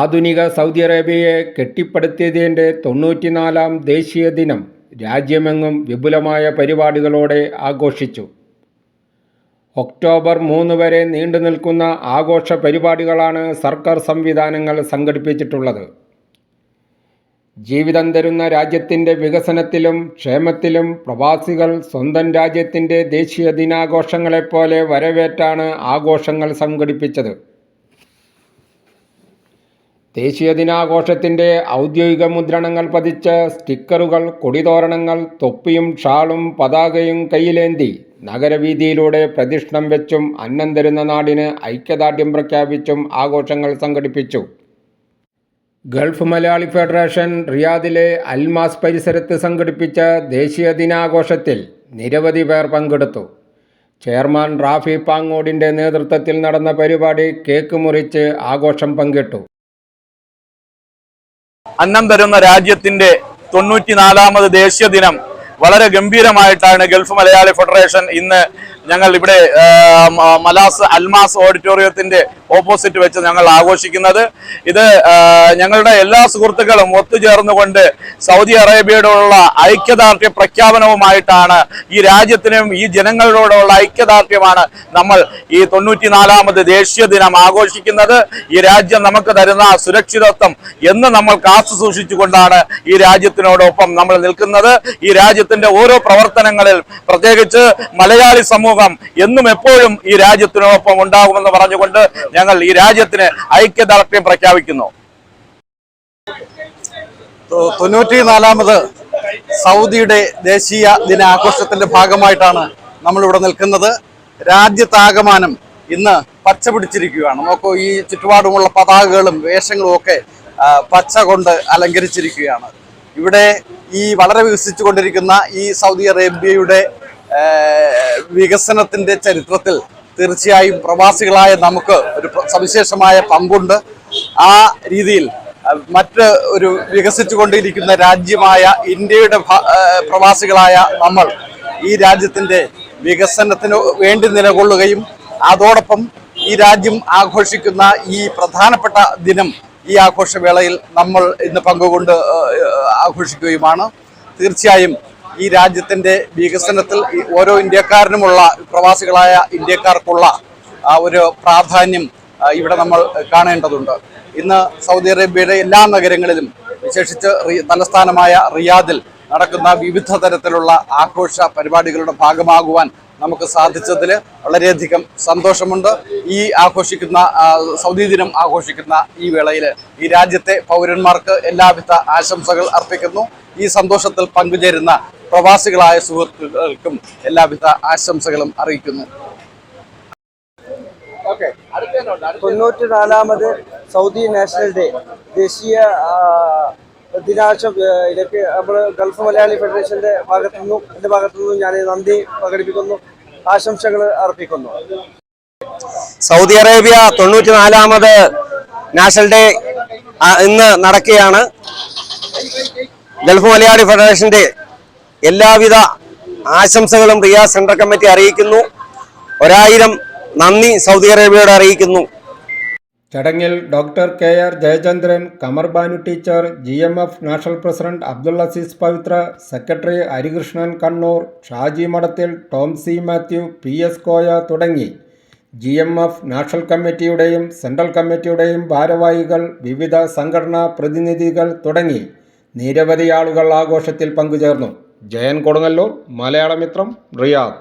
ആധുനിക സൗദി അറേബ്യയെ കെട്ടിപ്പടുത്തിയതിന്റെ തൊണ്ണൂറ്റിനാലാം ദേശീയ ദിനം രാജ്യമെങ്ങും വിപുലമായ പരിപാടികളോടെ ആഘോഷിച്ചു. ഒക്ടോബർ മൂന്ന് വരെ നീണ്ടു നിൽക്കുന്ന ആഘോഷ പരിപാടികളാണ് സർക്കാർ സംവിധാനങ്ങൾ സംഘടിപ്പിച്ചിട്ടുള്ളത്. ജീവിതം തരുന്ന രാജ്യത്തിന്റെ വികസനത്തിലും ക്ഷേമത്തിലും പ്രവാസികൾ സ്വന്തം രാജ്യത്തിന്റെ ദേശീയ ദിനാഘോഷങ്ങളെപ്പോലെ വരവേറ്റാണ് ആഘോഷങ്ങൾ സംഘടിപ്പിച്ചത്. ദേശീയ ദിനാഘോഷത്തിന്റെ ഔദ്യോഗിക മുദ്രണങ്ങൾ പതിച്ച സ്റ്റിക്കറുകൾ കൊടിതോരണങ്ങൾ തൊപ്പിയും ഷാളും പതാകയും കയ്യിലേന്തി നഗരവീതിയിലൂടെ പ്രതിഷ്ഠം വെച്ചും അന്നം തരുന്ന നാടിന് ഐക്യദാർഢ്യം പ്രഖ്യാപിച്ചും ആഘോഷങ്ങൾ സംഘടിപ്പിച്ചു. ഗൾഫ് മലയാളി ഫെഡറേഷൻ റിയാദിലെ അൽമാസ് പരിസരത്ത് സംഘടിപ്പിച്ച ദേശീയ ദിനാഘോഷത്തിൽ നിരവധി പേർ പങ്കെടുത്തു. ചെയർമാൻ റാഫി പാങ്ങോടിന്റെ നേതൃത്വത്തിൽ നടന്ന പരിപാടി കേക്ക് മുറിച്ച് ആഘോഷം പങ്കിട്ടു. അന്നം തരുന്ന രാജ്യത്തിന്റെ തൊണ്ണൂറ്റിനാലാമത് ദേശീയ ദിനം വളരെ ഗംഭീരമായിട്ടാണ് ഗൾഫ് മലയാളി ഫെഡറേഷൻ ഇന്ന് ഞങ്ങൾ ഇവിടെ മലാസ് അൽമാസ് ഓഡിറ്റോറിയത്തിന്റെ ഓപ്പോസിറ്റ് വെച്ച് ഞങ്ങൾ ആഘോഷിക്കുന്നത്. ഇത് ഞങ്ങളുടെ എല്ലാ സുഹൃത്തുക്കളും ഒത്തുചേർന്നുകൊണ്ട് സൗദി അറേബ്യയോടുള്ള ഐക്യദാർഢ്യ പ്രഖ്യാപനവുമായിട്ടാണ് ഈ രാജ്യത്തിനും ഈ ജനങ്ങളോടുള്ള ഐക്യദാർഢ്യമാണ് നമ്മൾ ഈ തൊണ്ണൂറ്റിനാലാമത് ദേശീയ ദിനം ആഘോഷിക്കുന്നത്. ഈ രാജ്യം നമുക്ക് തരുന്ന സുരക്ഷിതത്വം എന്ന് നമ്മൾ കാത്തു സൂക്ഷിച്ചുകൊണ്ടാണ് ഈ രാജ്യത്തിനോടൊപ്പം നമ്മൾ നിൽക്കുന്നത്. ഈ രാജ്യത്തിന്റെ ഓരോ പ്രവർത്തനങ്ങളിൽ പ്രത്യേകിച്ച് മലയാളി സമൂഹം എന്നും എപ്പോഴും ഈ രാജ്യത്തിനോടൊപ്പം ഉണ്ടാകുമെന്ന് പറഞ്ഞുകൊണ്ട് ഞങ്ങൾ ഈ രാജ്യത്തിന് ഐക്യദാർഢ്യം പ്രഖ്യാപിക്കുന്നു. തൊണ്ണൂറ്റിനാലാമത് സൗദിയുടെ ദേശീയ ദിനാഘോഷത്തിന്റെ ഭാഗമായിട്ടാണ് നമ്മൾ നമ്മളിവിടെ നിൽക്കുന്നത്. രാജ്യത്താകമാനം ഇന്ന് പച്ച പിടിച്ചിരിക്കുകയാണ്. നോക്കൂ ഈ ചുറ്റുപാടുമുള്ള പതാകകളും വേഷങ്ങളും ഒക്കെ പച്ച കൊണ്ട് അലങ്കരിച്ചിരിക്കുകയാണ്. ഇവിടെ ഈ വളരെ വികസിച്ചുകൊണ്ടിരിക്കുന്ന ഈ സൗദി അറേബ്യയുടെ വികസനത്തിന്റെ ചരിത്രത്തിൽ തീർച്ചയായും പ്രവാസികളായ നമുക്ക് ഒരു സവിശേഷമായ പങ്കുണ്ട്. ആ രീതിയിൽ മറ്റ് ഒരു വികസിച്ചുകൊണ്ടിരിക്കുന്ന രാജ്യമായ ഇന്ത്യയുടെ പ്രവാസികളായ നമ്മൾ ഈ രാജ്യത്തിന്റെ വികസനത്തിന് വേണ്ടി നിലകൊള്ളുകയും അതോടൊപ്പം ഈ രാജ്യം ആഘോഷിക്കുന്ന ഈ പ്രധാനപ്പെട്ട ദിനം ഈ ആഘോഷവേളയിൽ നമ്മൾ ഇന്ന് പങ്കുകൊണ്ട് ആഘോഷിക്കുകയുമാണ്. തീർച്ചയായും ഈ രാജ്യത്തിന്റെ വികസനത്തിൽ ഓരോ ഇന്ത്യക്കാരനുമുള്ള പ്രവാസികളായ ഇന്ത്യക്കാർക്കുള്ള ഒരു പ്രാധാന്യം ഇവിടെ നമ്മൾ കാണേണ്ടതുണ്ട്. ഇന്ന് സൗദി അറേബ്യയുടെ എല്ലാ നഗരങ്ങളിലും വിശേഷിച്ച് തലസ്ഥാനമായ റിയാദിൽ നടക്കുന്ന വിവിധ തരത്തിലുള്ള ആഘോഷ പരിപാടികളുടെ ഭാഗമാകുവാൻ നമുക്ക് സാധിച്ചതിൽ വളരെയധികം സന്തോഷമുണ്ട്. ഈ ആഘോഷിക്കുന്ന സൗദി ദിനം ആഘോഷിക്കുന്ന ഈ വേളയിൽ ഈ രാജ്യത്തെ പൗരന്മാർക്ക് എല്ലാവിധ ആശംസകൾ അർപ്പിക്കുന്നു. ഈ സന്തോഷത്തിൽ പങ്കുചേരുന്ന പ്രവാസികളായ സുഹൃത്തുക്കൾക്കും എല്ലാവിധ ആശംസകളും അറിയിക്കുന്നു. തൊണ്ണൂറ്റി നാലാമത് സൗദി നാഷണൽ ഡേ ദേശീയ ദിനാഴ്ച ഇതൊക്കെ നമ്മൾ ഗൾഫ് മലയാളി ഫെഡറേഷന്റെ ഭാഗത്തു നിന്നും എന്റെ ഭാഗത്തു നിന്നും ഞാൻ നന്ദി പ്രകടിപ്പിക്കുന്നു ആശംസകൾ അർപ്പിക്കുന്നു. സൗദി അറേബ്യ തൊണ്ണൂറ്റിനാലാമത് നാഷണൽ ഡേ ഇന്ന് നടക്കുകയാണ്. ഗൾഫ് മലയാളി ഫെഡറേഷന്റെ എല്ലാവിധ ആശംസകളും റിയാസ് സെൻട്രൽ കമ്മിറ്റി അറിയിക്കുന്നു. ഒരായിരം നന്ദി സൗദി അറേബ്യയോട് അറിയിക്കുന്നു. ചടങ്ങിൽ doctor K R Jayachandran Kamarbanu teacher G M F national president Abdul Aziz Pavithra secretary Harikrishnan Kannur Shaji Madathil Tom C Mathew P S Koya തുടങ്ങി. ജി എം എഫ് നാഷണൽ കമ്മിറ്റിയുടെയും central കമ്മിറ്റിയുടെയും ഭാരവാഹികൾ വിവിധ സംഘടനാ പ്രതിനിധികൾ തുടങ്ങി. നിരവധി ആളുകൾ ആഘോഷത്തിൽ പങ്കുചേർന്നു. ജയൻ കൊടുങ്ങല്ലൂർ മലയാളമിത്രം റിയാദ്.